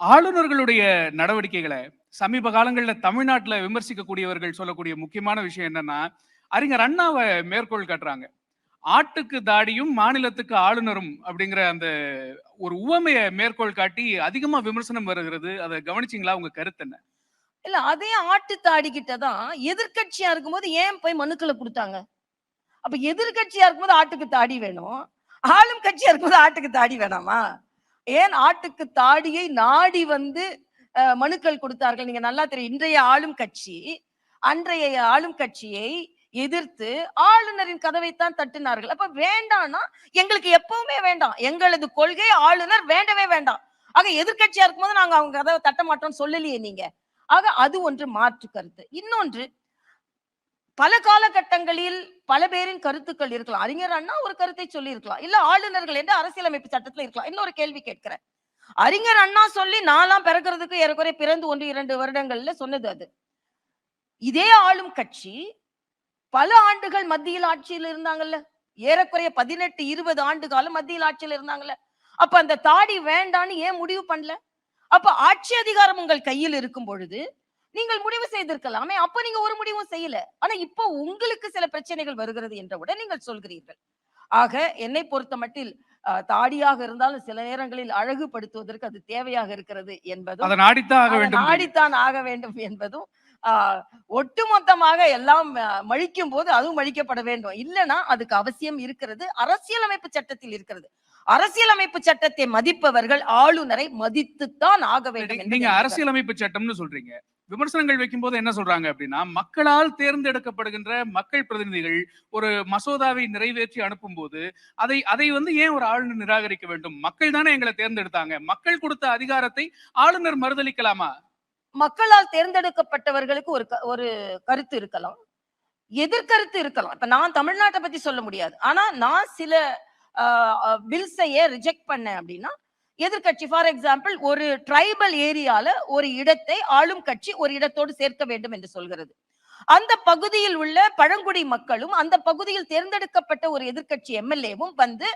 ஆளுநர்களுடைய நடவடிக்கைகளை சமீப காலங்களில் தமிழ்நாட்டில் விமர்சிக்கக்கூடியவர்கள் சொல்லக்கூடிய முக்கியமான விஷயம் என்னன்னா அறிஞர் அண்ணாவை மேற்கோள் காட்டுறாங்க. ஆட்டுக்கு தாடியும் மாநிலத்துக்கு ஆளுநரும் அப்படிங்கிற அந்த ஒரு உவமையை மேற்கோள் காட்டி அதிகமா விமர்சனம் வருகிறது. அதை கவனிச்சிங்களா? உங்க கருத்து என்ன? இல்ல அதே ஆட்டு தாடிக்கிட்ட தான் எதிர்க்கட்சியா இருக்கும்போது ஏன் போய் மனுக்களை கொடுத்தாங்க? அப்ப எதிர்க்கட்சியா இருக்கும்போது ஆட்டுக்கு தாடி வேணும். ஆளும் கட்சியா இருக்கும்போது ஆட்டுக்கு தாடி வேணாமா? ஏன் ஆட்டுக்கு தாடியை நாடி வந்து மனுக்கள் கொடுத்தார்கள்? நீங்க நல்லா தெரியும். இன்றைய ஆளும் கட்சி அன்றைய ஆளும் கட்சியை எதிர்த்து ஆளுநரின் கதவைத்தான் தட்டினார்கள். அப்ப வேண்டாம்னா எங்களுக்கு எப்பவுமே வேண்டாம். எங்களது கொள்கை ஆளுநர் வேண்டவே வேண்டாம். ஆக எதிர்கட்சியா இருக்கும்போது நாங்க அவங்க கதவை தட்ட மாட்டோம்னு சொல்லலையே நீங்க. ஆக அது ஒன்று மாற்று கருத்து. இன்னொன்று பல காலகட்டங்களில் பல பேரின் கருத்துக்கள் இருக்கலாம். அறிஞர் அண்ணா ஒரு கருத்தை சொல்லி இருக்கலாம் இல்ல ஆளுநர்கள் என்று அரசியலமைப்பு சட்டத்துல இருக்கலாம். இன்னொரு கேள்வி கேட்கிறேன். அறிஞர் அண்ணா சொல்லி நான்லாம் பிறக்கிறதுக்கு ஏறக்குறைய பிறந்து ஒன்று இரண்டு வருடங்கள்ல சொன்னது அது. இதே ஆளும் கட்சி பல ஆண்டுகள் மத்தியில் ஆட்சியில் இருந்தாங்கல்ல. ஏறக்குறைய பதினெட்டு இருபது ஆண்டு காலம் மத்தியில் ஆட்சியில் இருந்தாங்கல்ல. அப்ப அந்த தாடி வேண்டான்னு ஏன் முடிவு பண்ணல? அப்ப ஆட்சி அதிகாரம் உங்கள் கையில் இருக்கும் பொழுது நீங்கள் முடிவு செய்திருக்கலாமே. அப்ப நீங்க ஒரு முடிவும் செய்யல. ஆனா இப்போ உங்களுக்கு சில பிரச்சனைகள் வருகிறது என்றவுடன் நீங்கள் சொல்கிறீர்கள். ஆக என்னை பொறுத்த மட்டில் தாடியாக இருந்தாலும் சில நேரங்களில் அழகுபடுத்துவதற்கு அது தேவையாக இருக்கிறது என்பதும் நாடித்தான் ஆக வேண்டும் என்பதும் ஆஹ், ஒட்டுமொத்தமாக எல்லாம் மழிக்கும் போது அதுவும் மழிக்கப்பட வேண்டும். இல்லைன்னா அதுக்கு அவசியம் இருக்கிறது. அரசியலமைப்பு சட்டத்தில் இருக்கிறது. அரசியலமைப்பு சட்டத்தை மதிப்பவர்கள் ஆளுநரை மதித்துத்தான் ஆக வேண்டும் நீங்க. அரசியலமைப்பு சட்டம்னு சொல்றீங்க. விமர்சனங்கள் வைக்கும்போது என்ன சொல்றாங்க அப்படின்னா மக்களால் தேர்ந்தெடுக்கப்படுகின்ற மக்கள் பிரதிநிதிகள் ஒரு மசோதாவை நிறைவேற்றி அனுப்பும்போது அதை அதை வந்து ஏன் ஒரு ஆளுநர் நிராகரிக்க வேண்டும்? மக்கள் தானே எங்களை தேர்ந்தெடுத்தாங்க. மக்கள் கொடுத்த அதிகாரத்தை ஆளுநர் மறுதளிக்கலாமா? மக்களால் தேர்ந்தெடுக்கப்பட்டவர்களுக்கு ஒரு க- ஒரு கருத்து இருக்கலாம். எதிர்கருத்து இருக்கலாம். இப்ப நான் தமிழ்நாட்டை பத்தி சொல்ல முடியாது. ஆனா நான் சில பில்ஸையே ரிஜெக்ட் பண்ணேன் அப்படின்னா எதிர்கட்சி ஃபார் எக்ஸாம்பிள் ஒரு ட்ரைபல் ஏரியால ஒரு இடத்தை ஆளும் கட்சி ஒரு இடத்தோடு சேர்க்க வேண்டும் என்று சொல்கிறது. அந்த பகுதியில் உள்ள பழங்குடி மக்களும் அந்த பகுதியில் தேர்ந்தெடுக்கப்பட்ட ஒரு எதிர்க்கட்சி எம்எல்ஏவும் வந்து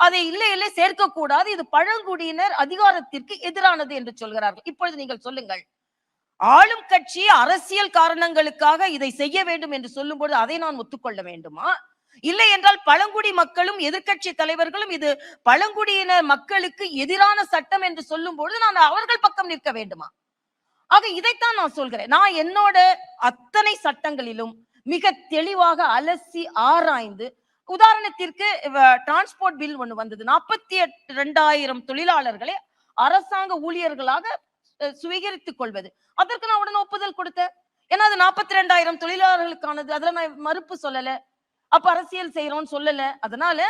அதை இல்லை இல்லை சேர்க்க கூடாது இது பழங்குடியினர் அதிகாரத்திற்கு எதிரானது என்று சொல்கிறார்கள். இப்பொழுது நீங்கள் சொல்லுங்கள். ஆளும் கட்சி அரசியல் காரணங்களுக்காக இதை செய்ய வேண்டும் என்று சொல்லும்போது அதை நான் ஒத்துக்கொள்ள வேண்டுமா? இல்லை என்றால் பழங்குடி மக்களும் எதிர்கட்சி தலைவர்களும் இது பழங்குடியினர் மக்களுக்கு எதிரான சட்டம் என்று சொல்லும்போது நான் அவர்கள் பக்கம் நிற்க வேண்டுமா? ஆக இதைத்தான் நான் சொல்கிறேன். நான் என்னோட அத்தனை சட்டங்களிலும் மிக தெளிவாக அலசி ஆராய்ந்து உதாரணத்திற்கு டிரான்ஸ்போர்ட் பில் ஒண்ணு வந்தது. நாற்பத்தி எட்டு ரெண்டாயிரம் தொழிலாளர்களை அரசாங்க ஊழியர்களாக சுவீகரித்துக் கொள்வது. அதற்கு நான் உடனே ஒப்புதல் கொடுத்தேன். ஏன்னா அது நாற்பத்தி ரெண்டாயிரம் தொழிலாளர்களுக்கானது. அதுல நான் மறுப்பு சொல்லல. அப்ப அரசியல் செய்யறோம்னு சொல்லல. அதனால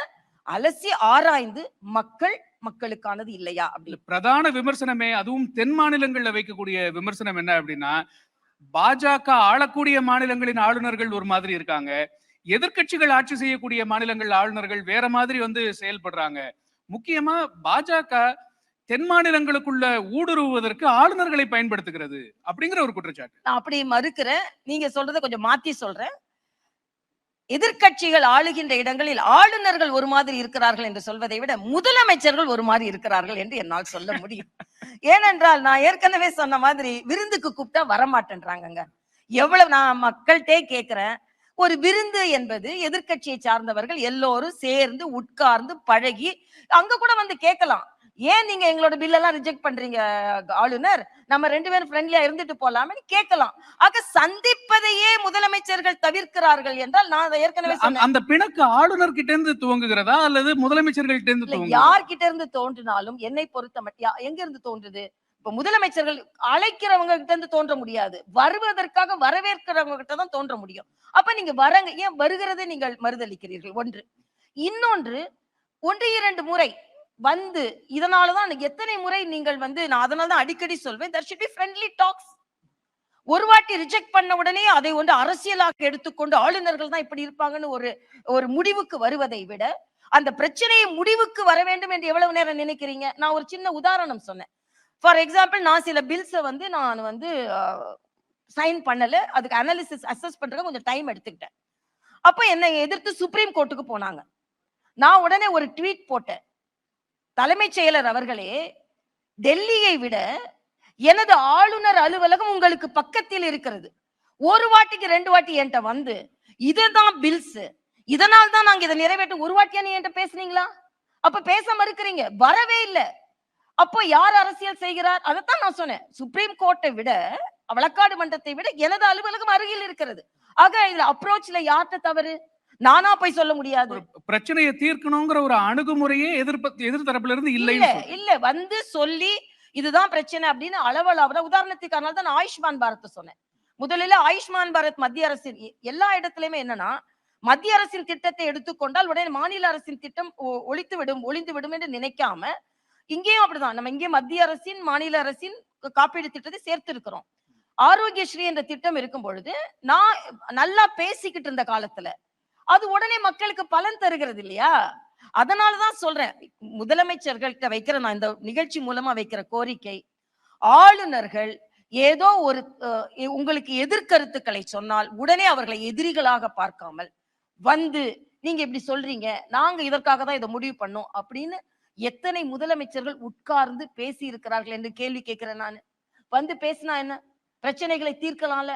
அலசி ஆராய்ந்து மக்கள் மக்களுக்கானது இல்லையா அப்படி. பிரதான விமர்சனமே அதுவும் தென் மாநிலங்கள்ல வைக்கக்கூடிய விமர்சனம் என்ன அப்படின்னா பாஜக ஆளக்கூடிய மாநிலங்களின் ஆளுநர்கள் ஒரு மாதிரி இருக்காங்க. எதிர்க்கட்சிகள் ஆட்சி செய்யக்கூடிய மாநிலங்கள் ஆளுநர்கள் வேற மாதிரி வந்து செயல்படுறாங்க. முக்கியமா பாஜக தென் மாநிலங்களுக்குள்ள ஊடுருவுவதற்கு ஆளுநர்களை பயன்படுத்துகிறது அப்படிங்கிற ஒரு குற்றச்சாட்டு. நான் அப்படி மறுக்கிறேன். நீங்க சொல்றதை கொஞ்சம் மாத்தி சொல்றேன். எதிர்க்கட்சிகள் ஆளுகின்ற இடங்களில் ஆளுநர்கள் ஒரு மாதிரி இருக்கிறார்கள் என்று சொல்வதை விட முதலமைச்சர்கள் ஒரு மாதிரி இருக்கிறார்கள் என்று என்னால் சொல்ல முடியும். ஏனென்றால் நான் ஏற்கனவே சொன்ன மாதிரி விருந்துக்கு கூப்பிட்டா வரமாட்டேன்றாங்கங்க. எவ்வளவு நான் மக்கள்கிட்டே கேட்கிறேன் ஒரு விருந்து என்பது எதிர்க்கட்சியை சார்ந்தவர்கள் எல்லோரும் சேர்ந்து உட்கார்ந்து பழகி அங்க கூட வந்து கேட்கலாம். ஏன் நீங்க எங்களோட பில் எல்லாம் ரிஜெக்ட் பண்றீங்க ஆளுநர்? நம்ம ரெண்டு பேரும் ஃப்ரெண்ட்லியா இருந்துட்டு போலாம்னு கேட்கலாம். ஆக சந்திப்பதையே முதலமைச்சர்கள் தவிர்க்கிறார்கள் என்றால் நான் ஏற்கனவே அந்த- பிணக்கு ஆளுநர் கிட்ட இருந்து துவங்குகிறதா அல்லது முதலமைச்சர்கள்ட்ட இருந்து இல்ல துவங்குகிறதா? யார்கிட்ட இருந்து தோன்றினாலும் என்னை பொறுத்த எங்க இருந்து தோன்றுது? இப்ப முதலமைச்சர்கள் அழைக்கிறவங்க கிட்ட இருந்து தோன்ற முடியாது. வருவதற்காக வரவேற்கிறவங்க கிட்ட தான் தோன்ற முடியும். அப்ப நீங்க வரங்க. ஏன் வருகிறதை நீங்கள் மறுதளிக்கிறீர்கள்? ஒன்று. இன்னொன்று ஒன்று இரண்டு முறை வந்து இதனாலதான் எத்தனை முறை நீங்கள் வந்து நான் அதனாலதான் அடிக்கடி சொல்வேன் that should be friendly talks ஒரு வாட்டி ரிஜெக்ட் பண்ண உடனே அதை ஒன்று அரசியலாக எடுத்துக்கொண்டு ஆளுநர்கள் தான் இப்படி இருப்பாங்கன்னு ஒரு ஒரு முடிவுக்கு வருவதை விட அந்த பிரச்சனையை முடிவுக்கு வர வேண்டும் என்று எவ்வளவு நேரம் நினைக்கிறீங்க? நான் ஒரு சின்ன உதாரணம் சொன்னேன். ஃபார் எக்ஸாம்பிள் நான் சில பில்ஸை வந்து நான் வந்து சைன் பண்ணல. அதுக்கு அனாலிசிஸ் அசஸ் பண்றதுக்கு கொஞ்சம் டைம் எடுத்துக்கிட்டேன். அப்போ என்னை எதிர்த்து சுப்ரீம் கோர்ட்டுக்கு போனாங்க. நான் உடனே ஒரு ட்வீட் போட்டேன். தலைமைச் செயலர் அவர்களே டெல்லியை விட எனது ஆளுநர் அலுவலகம் உங்களுக்கு பக்கத்தில் இருக்கிறது. ஒரு வாட்டிக்கு ரெண்டு வாட்டி என்கிட்ட வந்து இதுதான் பில்ஸ். இதனால் தான் நாங்க இதை நிறைவேற்ற ஒரு வாட்டியா நீ என்கிட்ட பேசுனீங்களா? அப்ப பேச மறுக்கிறீங்க வரவே இல்லை. அப்போ யார் அரசியல் செய்கிறார்? அதைத்தான் நான் சொன்னேன். சுப்ரீம் கோர்ட்டை விட வழக்காடு மன்றத்தை விட எனது அலுவலகம் அருகில் இருக்கிறது. ஆக இதுல அப்ரோச்ல யார்கிட்ட தவறு? நானா போய் சொல்ல முடியாது. பிரச்சனையை தீர்க்கணுங்கிற ஒரு அணுகுமுறையே எதிர்ப்பு எதிர்த்தரப்புல இருந்து இல்ல இல்ல வந்து சொல்லி இதுதான் பிரச்சனை அப்படின்னு அளவலாவத உதாரணத்துக்கு அதனால தான் ஆயுஷ்மான் பாரத் சொன்னேன். முதலில் ஆயுஷ்மான் பாரத் மத்திய அரசின் எல்லா இடத்துலயுமே என்னன்னா மத்திய அரசின் திட்டத்தை எடுத்துக்கொண்டால் உடனே மாநில அரசின் திட்டம் ஒழித்து விடும் ஒளிந்து விடும் என்று நினைக்காம இங்கேயும் அப்படிதான். நம்ம இங்கே மத்திய அரசின் மாநில அரசின் காப்பீடு திட்டத்தை சேர்த்து இருக்கிறோம் ஆரோக்கியஸ்ரீ என்ற திட்டம் இருக்கும் பொழுது நான் நல்லா பேசிக்கிட்டு இருந்த காலத்துல அது உடனே மக்களுக்கு பலன் தருகிறது இல்லையா அதனாலதான் சொல்றேன். முதலமைச்சர்கள்ட்ட வைக்கிற நான் இந்த நிகழ்ச்சி மூலமா வைக்கிற கோரிக்கை ஆளுநர்கள் ஏதோ ஒரு உங்களுக்கு எதிர்கருத்துக்களை சொன்னால் உடனே அவர்களை எதிரிகளாக பார்க்காமல் வந்து நீங்க இப்படி சொல்றீங்க நாங்க இதற்காக தான் இதை முடிவு பண்ணோம் அப்படின்னு எத்தனை முதலமைச்சர்கள் உட்கார்ந்து பேசி இருக்கிறார்கள் என்று கேள்வி கேட்கிறேன் நான். வந்து பேசினா என்ன? பிரச்சனைகளை தீர்க்கலாம்ல?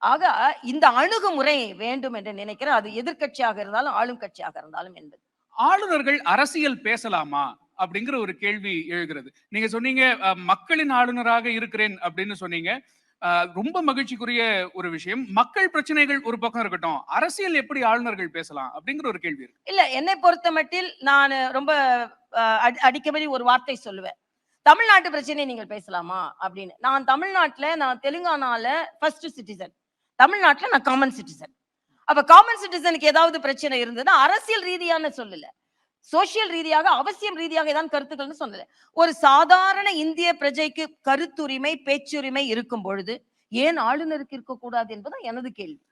ஆக இந்த அணுகுமுறை வேண்டும் என்று நினைக்கிறேன். அது எதிர்க்கட்சியாக இருந்தாலும் ஆளும் கட்சியாக இருந்தாலும் என்பது. ஆளுநர்கள் அரசியல் பேசலாமா? அப்படிங்கிற ஒரு கேள்வி எழுகிறது. நீங்க சொன்னீங்க மக்களின் ஆளுநராக இருக்கிறேன் அப்படின்னு சொன்னீங்க. ரொம்ப மகிழ்ச்சிக்குரிய ஒரு விஷயம். மக்கள் பிரச்சனைகள் ஒரு பக்கம் இருக்கட்டும். அரசியல் எப்படி ஆளுநர்கள் பேசலாம்? அப்படிங்கிற ஒரு கேள்வி இருக்கு. இல்ல என்னை பொறுத்த மட்டில் நான் ரொம்ப அடிக்கடி ஒரு வார்த்தை சொல்லுவேன். தமிழ்நாட்டு பிரச்சனையை நீங்கள் பேசலாமா? அப்படின்னு. நான் தமிழ்நாட்டுல நான் தெலுங்கானால ஃபர்ஸ்ட் சிட்டிசன் தமிழ்நாட்டுல நான் காமன் சிட்டிசன் அப்ப காமன் சிட்டிசனுக்கு ஏதாவது பிரச்சனை இருந்ததுன்னா அரசியல் ரீதியான சொல்லல. சோசியல் ரீதியாக அவசியம் ரீதியாக ஏதாவது கருத்துக்கள்னு சொல்லல. ஒரு சாதாரண இந்திய பிரஜைக்கு கருத்துரிமை பேச்சுரிமை இருக்கும் பொழுது ஏன் ஆளுநருக்கு இருக்கக்கூடாது என்பதுதான் எனது கேள்வி.